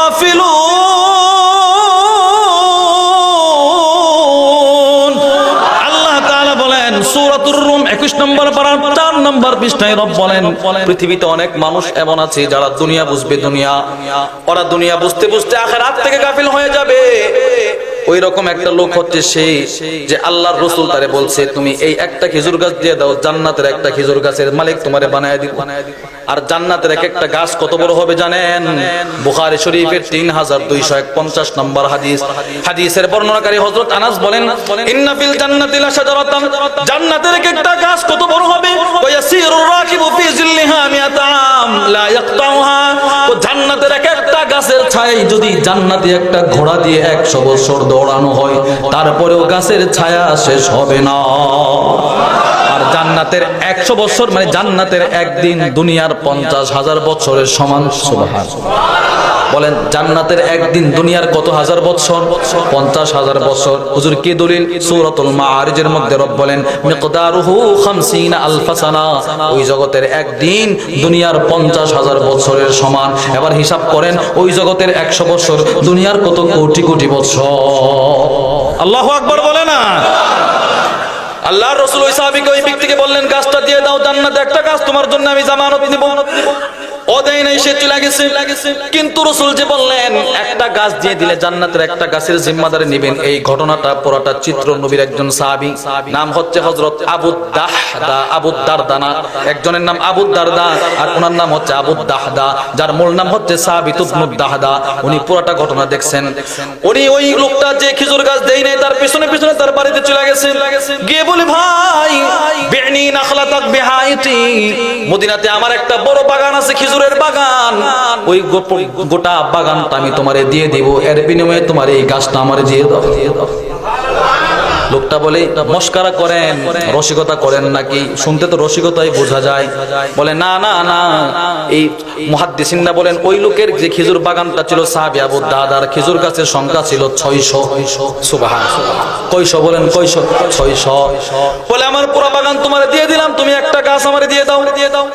গাফিলুন আল্লাহ তাআলা বলেন, সূরাতুর রুম 21 নম্বর পারা 4 নম্বর পৃষ্ঠায় রব বলেন, পৃথিবীতে অনেক মানুষ এমন আছে যারা দুনিয়া বুঝবে দুনিয়া। ওরা দুনিয়া বুঝতে বুঝতে আখিরাত থেকে গাফিল হয়ে যাবে। ওই রকম একটা লোক হচ্ছে সেই যে আল্লাহর রসুল তারে বলছে, তুমি এই একটা খেজুর গাছ দিয়ে দাও, জান্নাতের একটা খেজুর গাছের মালিক তোমারে বানায় দিব। আর জান্নাতের এক একটা গাছ কত বড় হবে জানেন? বুখারী শরীফের তিন হাজার দুইশো এক পঞ্চাশ নম্বর হাদিস। হাদিসের বর্ণনাকারী হযরত আনাস বলেন, ইন্না ফিল জান্নাতি লাশাজারাতান, জান্নাতের এক একটা গাছ কত বড় হবে? ওয়া ইয়াসিরুর রাকিবু ফি জিল্লিহা মিয়াতা আম লা ইয়াকতাউহা। তো জান্নাতের এক একটা গাছের ছায় যদি জান্নাতে একটা ঘোড়া দিয়ে 100 বছর দৌড়ানো হয়, তারপরেও গাছের ছায়া শেষ হবে না। আর জান্নাতের একশো বছর মানে জান্নাতের একদিন দুনিয়ার পঞ্চাশ হাজার বছরের সমান সুবহান বলেন, জান্নাতের একদিন দুনিয়ার কত হাজার বছর পঞ্চাশ হাজার বছর হুজুর, কি দলিল? সূরাতুল মাআরিজের মধ্যে রব বলেন, মিকদারুহু 50 আলফা সানা। ওই জগতের একদিন দুনিয়ার পঞ্চাশ হাজার বছরের সমান। এবার হিসাব করেন, ওই জগতের একশো বছর দুনিয়ার কত কোটি কোটি বছর আল্লাহু আকবার বলে না? আল্লাহর রসুল ওই সাহাবীকে ওই ব্যক্তিকে বললেন, গাছটা দিয়ে দাও, জান্নাতে একটা গাছ, তোমার জন্য আমি জামানত নিব। দেয় দিয়ে যার মূল নাম হচ্ছে উনি পুরাটা ঘটনা দেখছেন। উনি ওই লোকটা যে খেজুর গাছ দেই নাই, তার পিছনে পিছনে তার বাড়িতে চলে গেছে। গিয়ে বলে, ভাই মদিনাতে আমার একটা বড় বাগান আছে খেজুরের বাগান। ওই গোটা বাগানটা আমি তোমারে দিয়ে দিব। এর বিনিময়ে তোমার এই গাছটা আমারে দিয়ে দাও। দিয়ে লোকটা বলে, মস্কারা করেন, রসিকতা করেন নাকি? শুনতে তো রসিকতাই বোঝা যায়। বলে, না না না। এই মুহাদ্দিসিনরা বলেন, ওই লোকের যে খেজুর বাগানটা ছিল সাহাবি আবু দাদার, খেজুর গাছের সংখ্যা ছিল ছয়শো। সুবাহান। কয়শ বলেন, কয়শ? ছয়শো। বলে, আমার পুরো বাগান তোমার দিয়ে দিলাম। তুমি একটা গাছ আমার দিয়ে দাও দিয়ে দাও।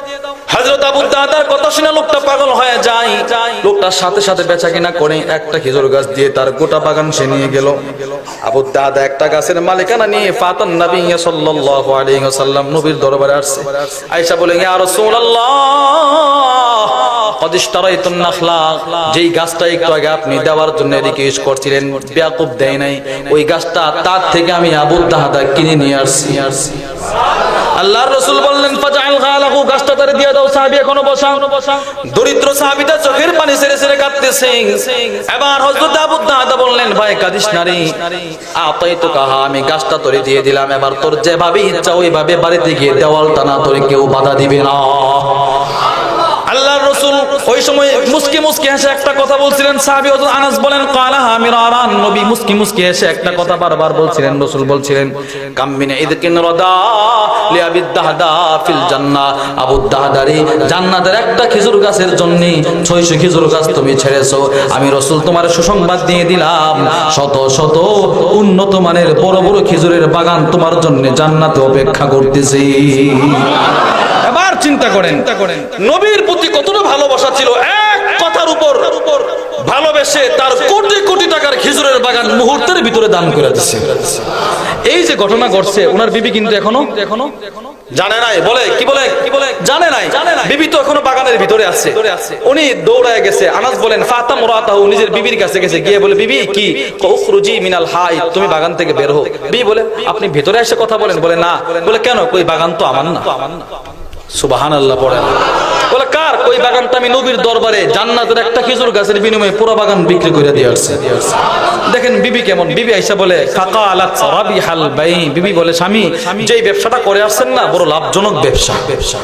হযরত আবু দাদার কথা শুনে লোকটা পাগল হয়ে যায়। লোকটার সাথে সাথে বেচা কিনা করে একটা খেজুর গাছ দিয়ে তার গোটা বাগান সে নিয়ে গেল। আবু দাদা একটা গাছের মালিকানা নিয়ে ফাতান নবী সাল্লাল্লাহু আলাইহি ওয়াসাল্লাম নবীর দরবারে আসছে। আয়েশা বলে, ইয়া রাসূলুল্লাহ যেই গাছটা একটু আগে আপনি দেওয়ার জন্য রিকোয়েস্ট করছিলেন, বেয়াকুব দেয় নাই। ওই গাছটা তার থেকে আমি আবু দাদা কিনে নিয়ে আসছি। আল্লাহর রসুল বললেন, ফাজআল গালাহু, গাছটা তারে দিয়ে দাও, সাহাবী এখনও বসা দরিদ্র সাহাবীটা চোখের পানি ছেড়ে ছেড়ে কাঁদতেছে। এবার হযরত আবু দাদা বললেন, ভাই, কাঁদিস না রে। আতাইতু কাহা আমি গাছটা তোরে দিয়ে দিলাম। এবার তোর যেভাবে ইচ্ছা, ওইভাবে বাড়িতে গিয়ে দেওয়াল টানা তোরে কেউ বাধা দিবে না। আল্লাহর ওই সময় মুসকি মুসকি হেসে একটা কথা বলছিলেন সাহাবী হযরত আনাস বলেন, কালা আমিরান নবী মুস্কি মুস্কি হেসে একটা কথা বারবার বলছিলেন, রাসূল বলছিলেন কাম্মিন ইদকিন রাদা লি দাহদা ফিল জান্নাহ আবু দাহদারি, জান্নাতের একটা খেজুর গাছের জন্য 600 খেজুর গাছ তুমি ছেড়েছো। আমি রাসূল তোমার সুসংবাদ দিয়ে দিলাম, শত শত উন্নত মানের বড় বড় খেজুরের বাগান তোমার জন্য জান্নাতে অপেক্ষা করতেছি। চিন্তা করেন। নবীর প্রতি কতটা ভালোবাসা ছিল? এক কথার উপর ভালোবেসে তার কোটি কোটি টাকার খেজুরের বাগান মুহূর্তের ভিতরে দান করে দিচ্ছে এই যে ঘটনা ঘটছে, ওনার বিবি কিন্তু এখনও এখনও জানে নাই। বলে, কি বলে? কি বলে জানে নাই। বিবি তো এখনও বাগানের ভিতরে আছে। উনি দৌড়ায় গেছে। আনাস বলেন, ফাতাম রাতাহু নিজের বিবির কাছে গেছে। গিয়ে বলে, বিবি, কি? উখরুজি মিনাল হাই, তুমি বাগান থেকে বের হও। বিবি বলে, আপনি ভিতরে এসে কথা বলেন। বলে, না। বলে, কেন? কই, বাগান তো আমার না। সুবাহান আল্লাহ পড়েন বলে, কার? ওই বাগানটা আমি নবীর দরবারে জান্নাতের একটা খেজুর গাছের বিনিময়ে পুরো বাগান বিক্রি করে দিয়ে আসছে? দেখেন, বিবি কেমন? বিবি আইসা বলে কাকা আলাত রাবি হাল বাই বিবি বলে, স্বামী, যেই ব্যবসাটা করে আসছেন না, বড় লাভজনক ব্যবসা ব্যবসা।